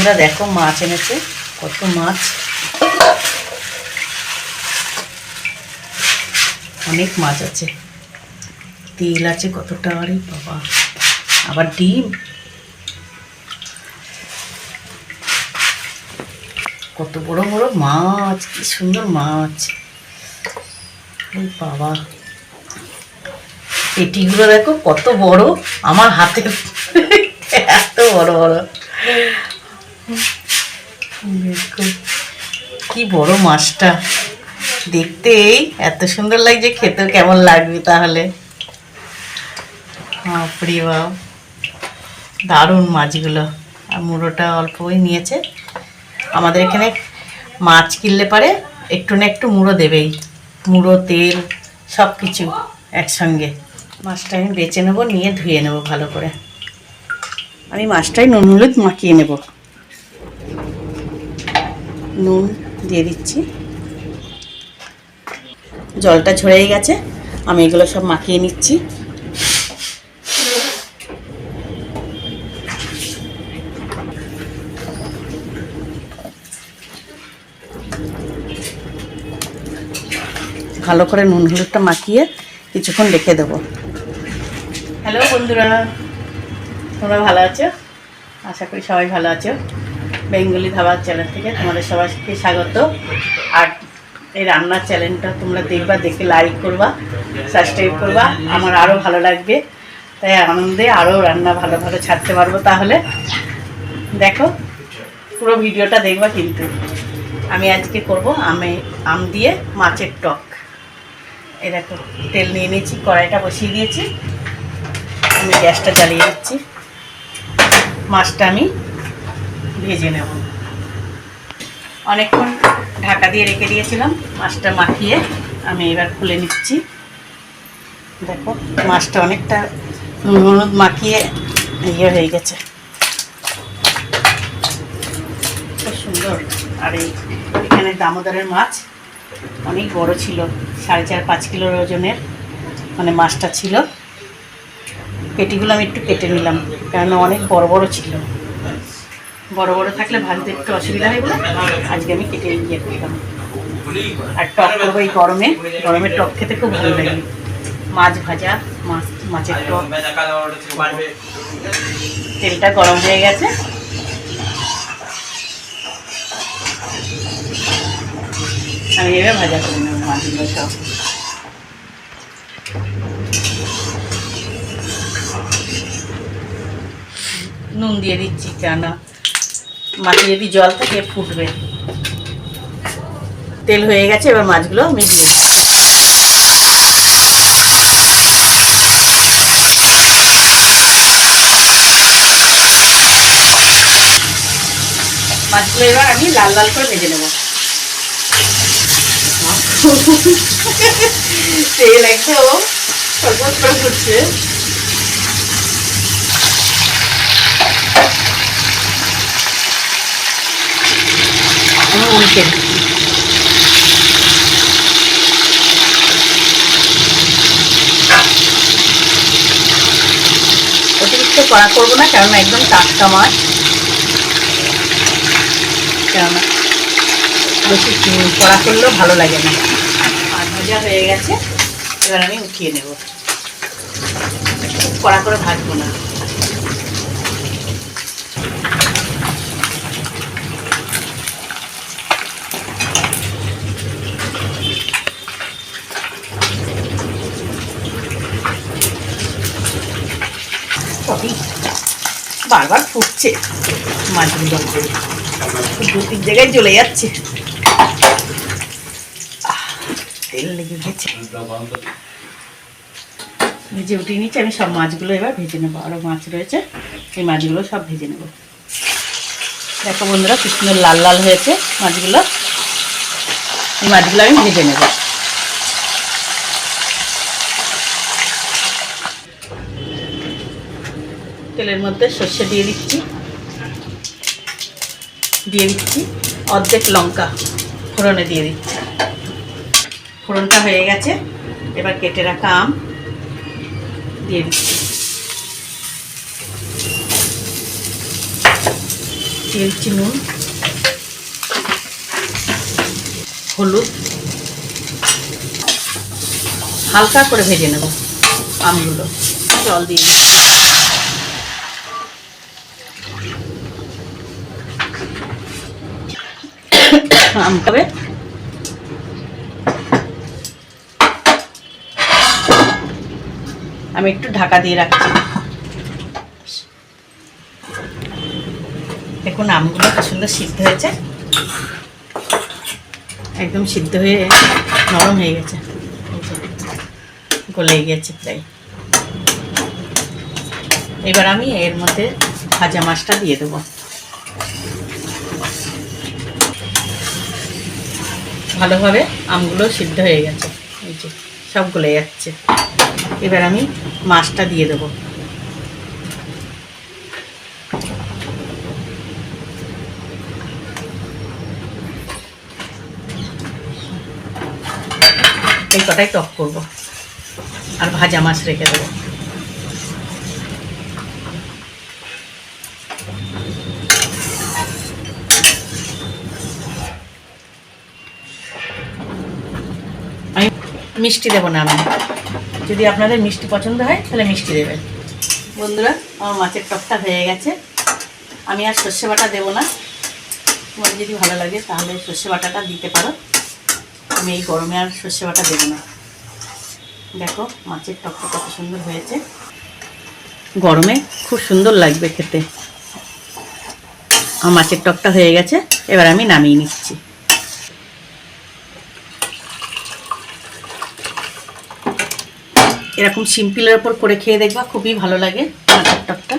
বন্ধুরা দেখো মাছ এনেছে, কত মাছ। অনেক মাছ আছে। তেল আছে কতটা, আরে বাবা। আবার ডিম। কত বড় বড় মাছ, কি সুন্দর মাছ। বাবা। পেটিগুলো দেখো কত বড়। আমার হাতে এত বড় বড়। কি বড় মাছটা। দেখতেই এত সুন্দর লাগছে, খেতেও কেমন লাগবে তাহলে। বাপ। দারুণ মাছগুলো। আর মুড়োটা অল্পই নিয়েছে। আমাদের এখানে মাছ কিনলে পারে, একটু না একটু মুড়ো দেবেই। মুড়ো, তেল সব কিছু একসঙ্গে। মাছটা আমি বেছে নেব, নিয়ে ধুয়ে নেব ভালো করে। আমি মাছটাই নুন, হলুদ মাখিয়ে নেব। নুন দিয়ে দিচ্ছি। জলটা ঝরেই গেছে, আমি এগুলো সব মাখিয়ে নিচ্ছি। ভালো করে নুন হলুদটা মাখিয়ে কিছুক্ষণ রেখে দেবো। হ্যালো বন্ধুরা, তোমরা ভালো আছো? আশা করি সবাই ভালো আছো। বেঙ্গলি ধাবার চ্যানেল থেকে তোমাদের সবাইকে স্বাগত। আর এই রান্নার চ্যানেলটা তোমরা দেখবা, দেখে লাইক করবা সাবস্ক্রাইব করবা, আমার আরও ভালো লাগবে। তাই আনন্দে আরও রান্না ভালো ভালো ছাড়তে পারব তাহলে। দেখো, পুরো ভিডিওটা দেখবা কিন্তু। আমি আজকে করব আমে, আম দিয়ে মাছের টক। এই দেখো, তেল নিয়ে নিয়েছি, কড়াইটা বসিয়ে দিয়েছি। আমি গ্যাসটা জ্বালিয়ে দিচ্ছি। মাছটা আমি ভেজে নেব। অনেকক্ষণ ঢাকা দিয়ে রেখে দিয়েছিলাম, মাছটা মাখিয়ে আমি এবার খুলে নিচ্ছি। দেখো, মাছটা অনেকটা নুন হলুদ মাখিয়ে ইয়ে হয়ে গেছে। খুব সুন্দর। আর এই এখানে দামোদরের মাছ অনেক বড় ছিল, সাড়ে চার পাঁচ কিলোর ওজনের মানে মাছটা ছিল। পেটিগুলো আমি একটু কেটে নিলাম কারণ অনেক বড় বড় ছিল। বড় বড় থাকলে ভাজতে একটু অসুবিধা হয় আজকে আমি কেটে ইয়ে করলাম আর টক করব এই গরমে। গরমের টক খেতে খুব ভালো লাগে। মাছ ভাজা, মাছ, মাছের টক। তেলটা গরম হয়ে গেছে। আমি এবার ভাজা করে নেব মাছগুলো সব। নুন দিয়ে দিচ্ছি কেন মাছে যদি জল থাকে ফুটবে। তেল হয়ে গেছে এবার মাছগুলো আমি দিয়ে মাছগুলো এবার আমি লাল লাল করে ভেজে নেব। তেল একদম সরবত করে ফুটছে। উল্টে অতিরিক্ত কড়া করব না, কেননা একদম টাটকা মাছ। কেননা বেশি কড়া করলেও ভালো লাগে না। আর ভাজা হয়ে গেছে, এবার আমি উঠিয়ে নেব। কড়া করে ভাজবো না সবই বারবার ফুটছে। মাছগুলো দু তিন জায়গায় জ্বলে যাচ্ছে। তেল লেগে গেছে। ভেজে উঠিয়ে নিচ্ছি, আমি সব মাছগুলো এবার ভেজে নেব। আরও মাছ রয়েছে, এই মাছগুলো সব ভেজে নেব। দেখো বন্ধুরা, কি সুন্দর লাল লাল হয়েছে মাছগুলো। এই মাছগুলো আমি ভেজে নেব। তেলের মধ্যে সর্ষে দিয়ে দিচ্ছি। দিয়ে দিচ্ছি অর্ধেক লঙ্কা ফোড়নে দিয়ে দিচ্ছি। ফোড়নটা হয়ে গেছে। এবার কেটে রাখা আম দিয়ে দিচ্ছি। দিয়ে দিচ্ছি নুন, হলুদ। হালকা করে ভেজে নেব আমগুলো। জল দিয়ে দিচ্ছি। আম খাবে আমি একটু ঢাকা দিয়ে রাখছি। দেখুন, আমগুলো কি সুন্দর সিদ্ধ হয়েছে। একদম সিদ্ধ হয়ে নরম হয়ে গেছে। গলে গেছে প্রায়। এবার আমি এর মধ্যে ভাজা মাছটা দিয়ে দেবো। ভালোভাবে আমগুলো সিদ্ধ হয়ে গেছে। এই যে সব গলে যাচ্ছে। এবার আমি মাছটা দিয়ে দেবো। এই কটাই টক করব। আর ভাজা মাছ রেখে দেবো আমি মিষ্টি দেবো না আমি। যদি আপনাদের মিষ্টি পছন্দ হয়, তাহলে মিষ্টি দেবেন। বন্ধুরা, আমার মাছের টকটা হয়ে গেছে। আমি আর সর্ষে বাটা দেবো না। তোমার যদি ভালো লাগে, তাহলে সর্ষে বাটাটা দিতে পারো। আমি এই গরমে আর সর্ষে বাটা দেবো না। দেখো, মাছের টকটা কত সুন্দর হয়েছে। গরমে খুব সুন্দর লাগবে খেতে। আমার মাছের টকটা হয়ে গেছে, এবার আমি নামিয়ে নিচ্ছি। এরকম সিম্পলের ওপর করে খেয়ে দেখবা খুবই ভালো লাগে। টকটা